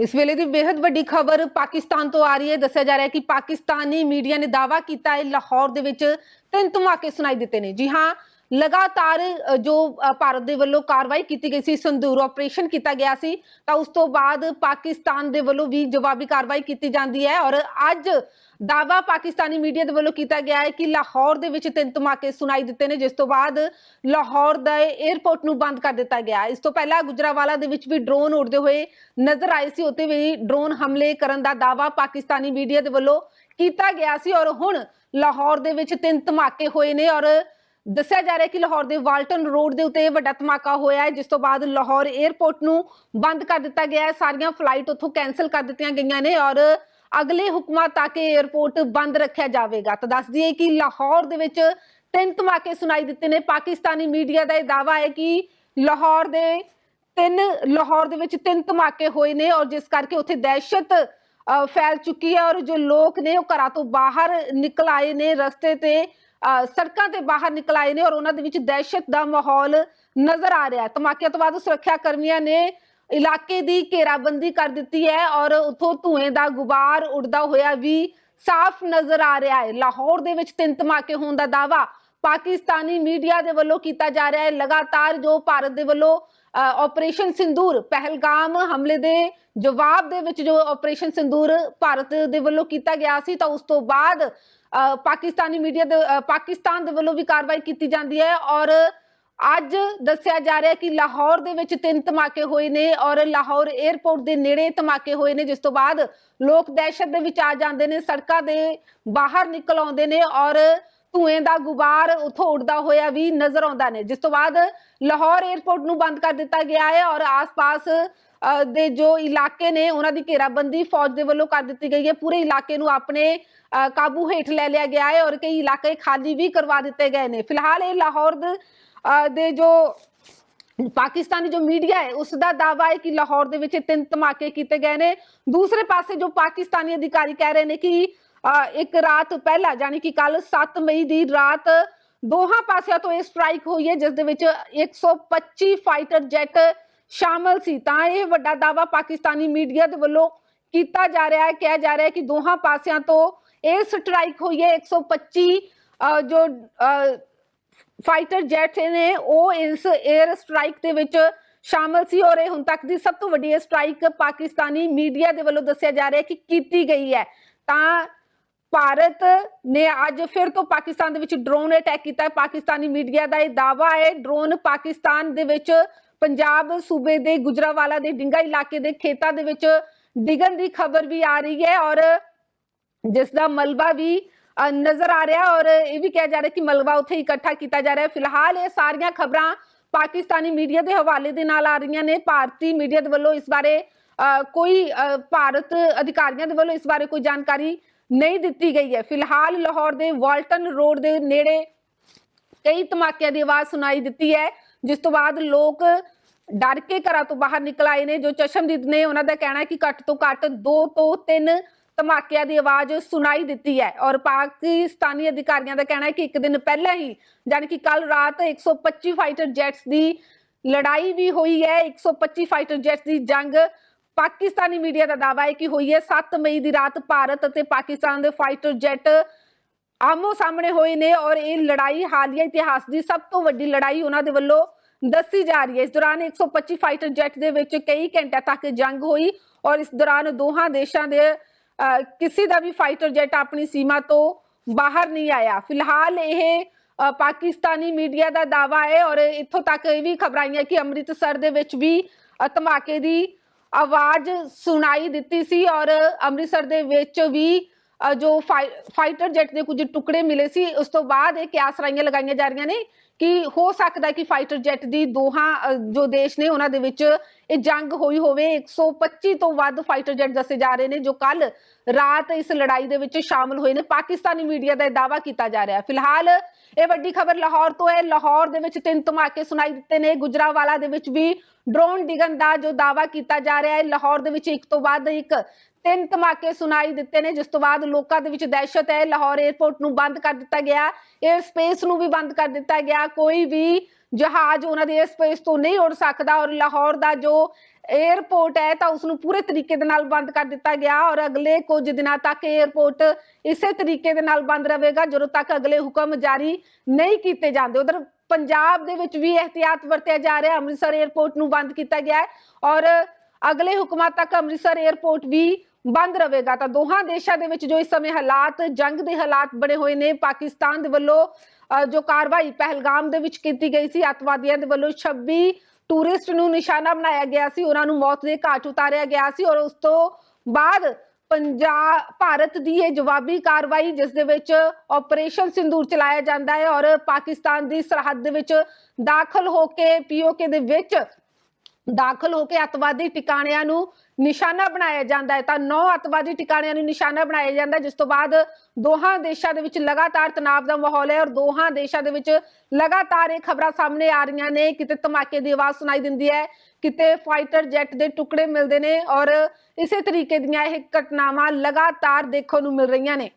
ਇਸ ਵੇਲੇ ਦੀ ਬੇहद ਵੱਡੀ ਖਬਰ ਪਾਕਿਸਤਾਨ ਤੋਂ ਆ ਰਹੀ ਹੈ। ਦੱਸਿਆ ਜਾ ਰਿਹਾ ਹੈ ਕਿ ਪਾਕਿਸਤਾਨੀ ਮੀਡੀਆ ਨੇ ਦਾਅਵਾ ਕੀਤਾ ਹੈ, ਲਾਹੌਰ ਦੇ ਵਿੱਚ ਤਿੰਨ ਧਮਾਕੇ ਸੁਣਾਈ ਦਿੱਤੇ ਨੇ। ਜੀ ਹਾਂ ਲਗਾਤਾਰ ਜੋ ਭਾਰਤ ਦੇ ਵੱਲੋਂ ਕਾਰਵਾਈ ਕੀਤੀ ਗਈ ਸੀ, ਸੰਦੂਰ ਆਪਰੇਸ਼ਨ ਕੀਤਾ ਗਿਆ ਸੀ, ਤਾਂ ਉਸ ਤੋਂ ਬਾਅਦ ਪਾਕਿਸਤਾਨ ਦੇ ਵੱਲੋਂ ਵੀ ਜਵਾਬੀ ਕਾਰਵਾਈ ਕੀਤੀ ਜਾਂਦੀ ਹੈ ਔਰ ਅੱਜ ਦਾਅਵਾ ਪਾਕਿਸਤਾਨੀ ਮੀਡੀਆ ਦੇ ਵੱਲੋਂ ਕੀਤਾ ਗਿਆ ਹੈ ਕਿ ਲਾਹੌਰ ਦੇ ਵਿੱਚ ਤਿੰਨ ਧਮਾਕੇ ਸੁਣਾਈ ਦਿੱਤੇ ਨੇ, ਜਿਸ ਤੋਂ ਬਾਅਦ ਲਾਹੌਰ ਦਾ 에ਅਰਪੋਰਟ ਨੂੰ ਬੰਦ ਕਰ ਦਿੱਤਾ ਗਿਆ ਇਸ ਤੋਂ ਪਹਿਲਾਂ ਗੁਜਰਾਵਾਲਾ ਦੇ ਵਿੱਚ ਵੀ ਡਰੋਨ ਉੜਦੇ ਹੋਏ ਨਜ਼ਰ ਆਏ ਸੀ, ਉੱਥੇ ਵੀ ਡਰੋਨ ਹਮਲੇ ਕਰਨ ਦਾ ਦਾਅਵਾ ਪਾਕਿਸਤਾਨੀ ਮੀਡੀਆ ਦੇ ਵੱਲੋਂ ਕੀਤਾ ਗਿਆ ਸੀ ਔਰ ਹੁਣ ਲਾਹੌਰ ਦੇ ਵਿੱਚ ਤਿੰਨ ਧਮਾਕੇ ਹੋਏ ਨੇ ਔਰ ਦੱਸਿਆ ਜਾ ਰਿਹਾ ਕਿ ਲਾਹੌਰ ਦੇ ਵਾਲਟਨ ਰੋਡ ਦੇ ਉੱਤੇ ਵੱਡਾ ਧਮਾਕਾ ਹੋਇਆ ਹੈ, ਜਿਸ ਤੋਂ ਬਾਅਦ ਲਾਹੌਰ 에ਅਰਪੋਰਟ ਨੂੰ ਬੰਦ ਕਰ ਦਿੱਤਾ ਗਿਆ ਹੈ। ਸਾਰੀਆਂ ਫਲਾਈਟ ਉੱਥੋਂ ਕੈਨਸਲ ਕਰ ਦਿੱਤੀਆਂ ਗਈਆਂ ਨੇ ਔਰ ਅਗਲੇ ਹੁਕਮਾਂ ਤੱਕ 에ਅਰਪੋਰਟ ਬੰਦ ਰੱਖਿਆ ਜਾਵੇਗਾ। ਤਾਂ ਦੱਸ ਦਈਏ ਕਿ ਲਾਹੌਰ ਦੇ ਵਿੱਚ ਤਿੰਨ ਧਮਾਕੇ ਸੁਣਾਈ ਦਿੱਤੇ ਨੇ। ਪਾਕਿਸਤਾਨੀ ਮੀਡੀਆ ਦਾ ਇਹ ਦਾਅਵਾ ਹੈ ਕਿ ਲਾਹੌਰ ਦੇ ਤਿੰਨ, ਲਾਹੌਰ ਦੇ ਵਿੱਚ ਤਿੰਨ ਧਮਾਕੇ ਹੋਏ ਨੇ ਔਰ ਜਿਸ ਕਰਕੇ ਉੱਥੇ ਦਹਿਸ਼ਤ ਫੈਲ ਚੁੱਕੀ ਹੈ ਔਰ ਜੋ ਲੋਕ ਨੇ ਉਹ ਘਰਾਂ ਤੋਂ ਬਾਹਰ ਨਿਕਲ ਆਏ ਨੇ। ਰਸਤੇ ਤੇ ਸੜਕਾਂ ਤੇ ਬਾਹਰ ਨਿਕਲ ਆਏ ਨੇ ਔਰ ਉਹਨਾਂ ਦੇ ਵਿੱਚ ਦਹਿਸ਼ਤ ਦਾ ਮਾਹੌਲ ਨਜ਼ਰ ਆ ਰਿਹਾ ਹੈ। ਧਮਾਕਿਆਂ ਤੋਂ ਬਾਅਦ ਸੁਰੱਖਿਆ ਕਰਮੀਆਂ ਨੇ ਇਲਾਕੇ ਦੀ ਘੇਰਾਬੰਦੀ ਕਰ ਦਿੱਤੀ ਹੈ ਔਰ ਉਥੋਂ ਧੂਏ ਦਾ ਗੁਬਾਰ ਉੱਡਦਾ ਹੋਇਆ ਵੀ ਸਾਫ਼ ਨਜ਼ਰ ਆ ਰਿਹਾ ਹੈ। ਲਾਹੌਰ ਦੇ ਵਿੱਚ ਤਿੰਨ ਧਮਾਕੇ ਹੋਣ ਦਾ ਦਾਵਾ ਪਾਕਿਸਤਾਨੀ ਮੀਡੀਆ ਦੇ ਵੱਲੋਂ ਕੀਤਾ ਜਾ ਰਿਹਾ ਹੈ। ਲਗਾਤਾਰ ਜੋ ਭਾਰਤ ਦੇ ਵੱਲੋਂ ਆਪਰੇਸ਼ਨ ਸਿੰਦੂਰ ਪਹਿਲਗਾਮ ਹਮਲੇ ਦੇ ਜਵਾਬ ਦੇ ਵਿੱਚ ਜੋ ਆਪਰੇਸ਼ਨ ਸਿੰਦੂਰ ਭਾਰਤ ਦੇ ਵੱਲੋਂ ਕੀਤਾ ਗਿਆ ਸੀ, ਤਾਂ ਉਸ ਤੋਂ ਬਾਅਦ ਪਾਕਿਸਤਾਨੀ ਮੀਡੀਆ ਦੇ ਪਾਕਿਸਤਾਨ ਦੇ ਵੱਲੋਂ ਵੀ ਕਾਰਵਾਈ ਕੀਤੀ ਜਾਂਦੀ ਹੈ ਔਰ ਅੱਜ ਦੱਸਿਆ ਜਾ ਰਿਹਾ ਕਿ ਲਾਹੌਰ ਦੇ ਵਿੱਚ ਤਿੰਨ ਧਮਾਕੇ ਹੋਏ ਨੇ ਔਰ ਲਾਹੌਰ 에ਅਰਪੋਰਟ ਦੇ ਨੇੜੇ ਧਮਾਕੇ ਹੋਏ ਨੇ, ਜਿਸ ਤੋਂ ਬਾਅਦ ਲੋਕ ਦਹਿਸ਼ਤ ਦੇ ਵਿੱਚ ਆ ਜਾਂਦੇ ਨੇ, ਸੜਕਾਂ ਦੇ ਬਾਹਰ ਨਿਕਲ ਆਉਂਦੇ ਨੇ ਔਰ ਧੂਏ ਦਾ ਗੁਬਾਰ ਉਥੋਂ ਉੱਡਦਾ ਹੋਇਆ ਵੀ ਨਜ਼ਰ ਆਉਂਦਾ ਨੇ। ਜਿਸ ਤੋਂ ਬਾਅਦ ਲਾਹੌਰ 에ਅਰਪੋਰਟ ਨੂੰ ਬੰਦ ਕਰ ਦਿੱਤਾ ਗਿਆ ਹੈ ਔਰ ਆਸ-ਪਾਸ ਦੇ ਜੋ ਇਲਾਕੇ ਨੇ, ਉਹਨਾਂ ਦੀ ਘੇਰਾਬੰਦੀ ਫੌਜ ਦੇ ਵੱਲੋਂ ਕਰ ਦਿੱਤੀ ਗਈ ਹੈ। ਪੂਰੇ ਇਲਾਕੇ ਨੂੰ ਆਪਣੇ ਕਾਬੂ ਹੇਠ ਲੈ ਲਿਆ ਗਿਆ ਹੈ ਔਰ ਕਈ ਇਲਾਕੇ ਖਾਲੀ ਵੀ ਕਰਵਾ ਦਿੱਤੇ ਗਏ ਨੇ। ਫਿਲਹਾਲ ਇਹ ਲਾਹੌਰ ਦੇ ਜੋ ਪਾਕਿਸਤਾਨੀ ਜੋ ਮੀਡੀਆ ਹੈ, ਉਸ ਦਾ ਦਾਵਾ ਹੈ ਕਿ ਲਾਹੌਰ ਦੇ ਵਿੱਚ ਤਿੰਨ ਧਮਾਕੇ ਕੀਤੇ ਗਏ ਨੇ। ਦੂਸਰੇ ਪਾਸੇ ਜੋ ਪਾਕਿਸਤਾਨੀ ਅਧਿਕਾਰੀ ਕਹਿ ਰਹੇ ਨੇ ਕਿ ਇੱਕ ਰਾਤ ਪਹਿਲਾਂ ਯਾਨੀ ਕਿ ਕੱਲ 7 ਮਈ ਦੀ ਰਾਤ, ਦੋਹਾਂ ਪਾਸਿਆਂ ਤੋਂ ਇਹ ਸਟ੍ਰਾਈਕ ਹੋਈ ਹੈ, ਜਿਸ ਦੇ ਵਿੱਚ 125 ਫਾਈਟਰ ਜੈਟ ਸ਼ਾਮਲ ਸੀ। ਤਾਂ ਇਹ ਵੱਡਾ ਦਾਵਾ ਪਾਕਿਸਤਾਨੀ ਮੀਡੀਆ ਦੇ ਵੱਲੋਂ ਕੀਤਾ ਜਾ ਰਿਹਾ ਹੈ, ਕਿਹਾ ਜਾ ਰਿਹਾ ਹੈ ਕਿ ਦੋਹਾਂ ਪਾਸਿਆਂ ਤੋਂ ਇਹ ਸਟ੍ਰਾਈਕ ਹੋਈ ਹੈ। 125 ਜੋ ਫਾਈਟਰ ਜੈਟ ਨੇ, ਉਹ ਇਸ 에ਅਰ ਸਟ੍ਰਾਈਕ ਦੇ ਵਿੱਚ ਸ਼ਾਮਲ ਸੀ ਔਰ ਇਹ ਹੁਣ ਤੱਕ ਦੀ ਸਭ ਤੋਂ ਵੱਡੀ ਸਟ੍ਰਾਈਕ ਪਾਕਿਸਤਾਨੀ ਮੀਡੀਆ ਦੇ ਵੱਲੋਂ ਦੱਸਿਆ ਜਾ ਰਿਹਾ ਹੈ ਕਿ ਕੀਤੀ ਗਈ ਹੈ। ਤਾਂ ਭਾਰਤ ਨੇ ਅੱਜ ਫਿਰ ਤੋਂ ਪਾਕਿਸਤਾਨ ਦੇ ਵਿੱਚ ਡਰੋਨ ਅਟੈਕ ਕੀਤਾ ਹੈ। ਪਾਕਿਸਤਾਨੀ ਮੀਡੀਆ ਦਾ ਇਹ ਦਾਵਾ ਹੈ ਡਰੋਨ ਪਾਕਿਸਤਾਨ ਦੇ ਵਿੱਚ ਪੰਜਾਬ ਸੂਬੇ ਦੇ ਗੁਜਰਾਵਾਲਾ ਦੇ ਡਿੰਗਾ ਇਲਾਕੇ ਦੇ ਖੇਤਾਂ ਦੇ ਵਿੱਚ ਡਿੱਗਣ ਦੀ ਖਬਰ ਵੀ ਆ ਰਹੀ ਹੈ ਔਰ ਜਿਸ ਦਾ ਮਲਬਾ ਵੀ ਨਜ਼ਰ ਆ ਰਿਹਾ ਔਰ ਇਹ ਵੀ ਕਿਹਾ ਜਾ ਰਿਹਾ ਕਿ ਮਲਬਾ ਉੱਥੇ ਇਕੱਠਾ ਕੀਤਾ ਜਾ ਰਿਹਾ ਫਿਲਹਾਲ ਇਹ ਸਾਰੀਆਂ ਖਬਰਾਂ ਪਾਕਿਸਤਾਨੀ ਮੀਡੀਆ ਦੇ ਹਵਾਲੇ ਦੇ ਨਾਲ ਆ ਰਹੀਆਂ ਨੇ। ਭਾਰਤੀ ਮੀਡੀਆ ਦੇ ਵੱਲੋਂ ਇਸ ਬਾਰੇ ਅ, ਕੋਈ ਅ, ਭਾਰਤ ਅਧਿਕਾਰੀਆਂ ਦੇ ਵੱਲੋਂ ਇਸ ਬਾਰੇ ਕੋਈ ਜਾਣਕਾਰੀ ਨਹੀਂ ਦਿੱਤੀ ਗਈ ਹੈ। ਫਿਲਹਾਲ ਲਾਹੌਰ ਦੇ ਵਾਲਟਨ ਰੋਡ ਦੇ ਨੇੜੇ ਕਈ ਧਮਾਕਿਆਂ ਦੀ ਆਵਾਜ਼ ਸੁਣਾਈ ਦਿੱਤੀ ਹੈ, ਜਿਸ ਤੋਂ ਬਾਅਦ ਲੋਕ ਡਰ ਕੇ ਘਰਾਂ ਤੋਂ ਬਾਹਰ ਨਿਕਲ ਆਏ ਨੇ, ਜੋ ਚਸ਼ਮਦੀਦ ਨੇ ਉਹਨਾਂ ਦਾ ਕਹਿਣਾ ਹੈ ਕਿ ਘੱਟ ਤੋਂ ਘੱਟ 2 ਤੋਂ 3 ਧਮਾਕਿਆਂ ਦੀ ਆਵਾਜ਼ ਸੁਣਾਈ ਦਿੱਤੀ ਹੈ। ਔਰ ਪਾਕਿਸਤਾਨੀ ਅਧਿਕਾਰੀਆਂ ਦਾ ਕਹਿਣਾ ਹੈ ਕਿ ਇੱਕ ਦਿਨ ਪਹਿਲਾਂ ਹੀ ਯਾਨੀ ਕਿ ਕੱਲ ਰਾਤ 125 ਫਾਈਟਰ ਜੈਟਸ ਦੀ ਲੜਾਈ ਵੀ ਹੋਈ ਹੈ। 125 ਫਾਈਟਰ ਜੈਟਸ ਦੀ ਜੰਗ ਪਾਕਿਸਤਾਨੀ ਮੀਡੀਆ ਦਾ ਦਾਅਵਾ ਹੈ ਕਿ ਹੋਈ ਹੈ 7 ਮਈ ਦੀ ਰਾਤ ਭਾਰਤ ਅਤੇ ਪਾਕਿਸਤਾਨ ਦੇ ਫਾਈਟਰ ਜੈਟ ਆਮੋ ਸਾਹਮਣੇ ਹੋਏ ਨੇ ਔਰ ਇਹ ਲੜਾਈ ਹਾਲੀਆ ਇਤਿਹਾਸ ਦੀ ਸਭ ਤੋਂ ਵੱਡੀ ਲੜਾਈ ਉਹਨਾਂ ਦੇ ਵੱਲੋਂ ਦੱਸੀ ਜਾ ਰਹੀ ਹੈ। ਇਸ ਦੌਰਾਨ 125 ਫਾਈਟਰ ਜੈਟ ਦੇ ਵਿੱਚ ਕਈ ਘੰਟਿਆਂ ਤੱਕ ਜੰਗ ਹੋਈ ਔਰ ਇਸ ਦੌਰਾਨ ਦੋਹਾਂ ਦੇਸ਼ਾਂ ਦੇ ਅਹ, ਕਿਸੇ ਦਾ ਵੀ ਫਾਈਟਰ ਜੈਟ ਆਪਣੀ ਸੀਮਾ ਤੋਂ ਬਾਹਰ ਨਹੀਂ ਆਇਆ। ਫਿਲਹਾਲ ਇਹ ਪਾਕਿਸਤਾਨੀ ਮੀਡੀਆ ਦਾ ਦਾਵਾ ਹੈ ਔਰ ਇੱਥੋਂ ਤੱਕ ਇਹ ਵੀ ਖਬਰਾਂ ਆਈਆਂ ਕਿ ਅੰਮ੍ਰਿਤਸਰ ਦੇ ਵਿੱਚ ਵੀ ਧਮਾਕੇ ਦੀ ਆਵਾਜ਼ ਸੁਣਾਈ ਦਿੱਤੀ ਸੀ ਔਰ ਅੰਮ੍ਰਿਤਸਰ ਦੇ ਵਿੱਚ ਵੀ ਜੋ ਫਾਈਟਰ ਜੈਟ ਦੇ ਕੁਝ ਟੁਕੜੇ ਮਿਲੇ ਸੀ, ਉਸ ਤੋਂ ਬਾਅਦ ਇਹ ਕਿਆਸ ਰਾਈਆਂ ਲਗਾਈਆਂ ਜਾ ਰਹੀਆਂ ਨੇ ਕਿ ਹੋ ਸਕਦਾ ਕਿ ਫਾਈਟਰ ਜੈਟ ਦੀ ਦੋਹਾਂ ਜੋ ਦੇਸ਼ ਨੇ ਉਹਨਾਂ ਦੇ ਵਿੱਚ ਇਹ ਜੰਗ ਹੋਈ ਹੋਵੇ 125 ਤੋਂ ਵੱਧ ਫਾਈਟਰ ਜੈਟ ਦੱਸੇ ਜਾ ਰਹੇ ਨੇ, ਜੋ ਕੱਲ ਰਾਤ ਇਸ ਲੜਾਈ ਦੇ ਵਿੱਚ ਸ਼ਾਮਲ ਹੋਏ ਨੇ। ਪਾਕਿਸਤਾਨੀ ਮੀਡੀਆ ਦਾ ਇਹ ਦਾਵਾ ਕੀਤਾ ਜਾ ਰਿਹਾ ਫਿਲਹਾਲ ਇਹ ਵੱਡੀ ਖਬਰ ਲਾਹੌਰ ਤੋਂ ਹੈ। ਲਾਹੌਰ ਦੇ ਵਿੱਚ ਤਿੰਨ ਧਮਾਕੇ ਸੁਣਾਈ ਦਿੱਤੇ ਨੇ। ਗੁਜਰਾਵਾਲਾ ਦੇ ਵਿੱਚ ਵੀ ਡਰੋਨ ਡਿੱਗਣ ਦਾ ਜੋ ਦਾਵਾ ਕੀਤਾ ਜਾ ਰਿਹਾ ਹੈ, ਲਾਹੌਰ ਦੇ ਵਿੱਚ ਇੱਕ ਤੋਂ ਬਾਅਦ ਇੱਕ ਤਿੰਨ ਧਮਾਕੇ ਸੁਣਾਈ ਦਿੱਤੇ ਨੇ, ਜਿਸ ਤੋਂ ਬਾਅਦ ਲੋਕਾਂ ਦੇ ਵਿੱਚ ਦਹਿਸ਼ਤ ਹੈ। ਲਾਹੌਰ 에ਅਰਪੋਰਟ ਨੂੰ ਬੰਦ ਕਰ ਦਿੱਤਾ ਗਿਆ। 에ਅਰ ਸਪੇਸ ਨੂੰ ਵੀ ਬੰਦ ਕਰ ਦਿੱਤਾ ਗਿਆ। ਕੋਈ ਵੀ ਜਹਾਜ਼ ਉਹਨਾਂ ਦੇ 에ਅਰ ਸਪੇਸ ਤੋਂ ਨਹੀਂ ਉੱਡ ਸਕਦਾ ਔਰ ਲਾਹੌਰ ਦਾ ਜੋ 에ਅਰਪੋਰਟ ਹੈ ਤਾਂ ਉਸ ਨੂੰ ਪੂਰੇ ਤਰੀਕੇ ਦੇ ਨਾਲ ਬੰਦ ਕਰ ਦਿੱਤਾ ਗਿਆ ਔਰ ਅਗਲੇ ਕੁਝ ਦਿਨਾਂ ਤੱਕ 에ਅਰਪੋਰਟ ਇਸੇ ਤਰੀਕੇ ਦੇ ਨਾਲ ਬੰਦ ਰਹੇਗਾ, ਜਦੋਂ ਤੱਕ ਅਗਲੇ ਹੁਕਮ ਜਾਰੀ ਨਹੀਂ ਕੀਤੇ ਜਾਂਦੇ। ਉਧਰ ਪੰਜਾਬ ਦੇ ਵਿੱਚ ਵੀ ਇhtiyat ਵਰਤਿਆ ਜਾ ਰਿਹਾ। ਅੰਮ੍ਰਿਤਸਰ 에ਅਰਪੋਰਟ ਨੂੰ ਬੰਦ ਕੀਤਾ ਗਿਆ ਔਰ ਅਗਲੇ ਹੁਕਮਾਂ ਤੱਕ ਅੰਮ੍ਰਿਤਸਰ 에ਅਰਪੋਰਟ ਵੀ ਬੰਦ ਰਹੇਗਾ। ਤਾਂ ਦੋਹਾਂ ਦੇਸ਼ਾਂ ਦੇ ਵਿੱਚ ਜੋ ਇਸ ਸਮੇਂ ਹਾਲਾਤ, ਜੰਗ ਦੇ ਹਾਲਾਤ ਬਣੇ ਹੋਏ ਨੇ, ਪਾਕਿਸਤਾਨ ਦੇ ਵੱਲੋਂ ਜੋ ਕਾਰਵਾਈ ਪਹਿਲਗਾਮ ਦੇ ਵਿੱਚ ਕੀਤੀ ਗਈ ਸੀ, ਅੱਤਵਾਦੀਆਂ ਦੇ ਵੱਲੋਂ 26 ਟੂਰਿਸਟ ਨੂੰ ਨਿਸ਼ਾਨਾ ਬਣਾਇਆ ਗਿਆ ਸੀ। ਉਹਨਾਂ ਨੂੰ ਮੌਤ ਦੇ ਘਾਟ ਉਤਾਰਿਆ ਗਿਆ ਸੀ ਔਰ ਉਸ ਤੋਂ ਬਾਅਦ ਪੰਜਾਬ ਭਾਰਤ ਦੀ ਇਹ ਜਵਾਬੀ ਕਾਰਵਾਈ, ਜਿਸ ਦੇ ਵਿੱਚ ਆਪਰੇਸ਼ਨ ਸਿੰਦੂਰ ਚਲਾਇਆ ਜਾਂਦਾ ਹੈ ਔਰ ਪਾਕਿਸਤਾਨ ਦੀ ਸਰਹੱਦ ਦੇ ਵਿੱਚ ਦਾਖਲ ਹੋ ਕੇ ਪੀਓਕੇ ਦੇ ਵਿੱਚ ਦਾਖਲ ਹੋ ਕੇ ਅਤਵਾਦੀ ਟਿਕਾਣਿਆਂ ਨੂੰ ਨਿਸ਼ਾਨਾ ਬਣਾਇਆ ਜਾਂਦਾ ਹੈ। ਤਾਂ ਨੌ ਅਤਵਾਦੀ ਟਿਕਾਣਿਆਂ ਨੂੰ ਨਿਸ਼ਾਨਾ ਬਣਾਇਆ ਜਾਂਦਾ ਜਿਸ ਤੋਂ ਬਾਅਦ ਦੋਹਾਂ ਦੇਸ਼ਾਂ ਦੇ ਵਿੱਚ ਲਗਾਤਾਰ ਤਣਾਅ ਦਾ ਮਾਹੌਲ ਹੈ ਔਰ ਦੋਹਾਂ ਦੇਸ਼ਾਂ ਦੇ ਵਿੱਚ ਲਗਾਤਾਰ ਇਹ ਖਬਰਾਂ ਸਾਹਮਣੇ ਆ ਰਹੀਆਂ ਨੇ। ਕਿਤੇ ਧਮਾਕੇ ਦੀ ਆਵਾਜ਼ ਸੁਣਾਈ ਦਿੰਦੀ ਹੈ, ਕਿਤੇ ਫਾਈਟਰ ਜੈਟ ਦੇ ਟੁਕੜੇ ਮਿਲਦੇ ਨੇ ਔਰ ਇਸੇ ਤਰੀਕੇ ਦੀਆਂ ਇਹ ਘਟਨਾਵਾਂ ਲਗਾਤਾਰ ਦੇਖਣ ਨੂੰ ਮਿਲ ਰਹੀਆਂ ਨੇ।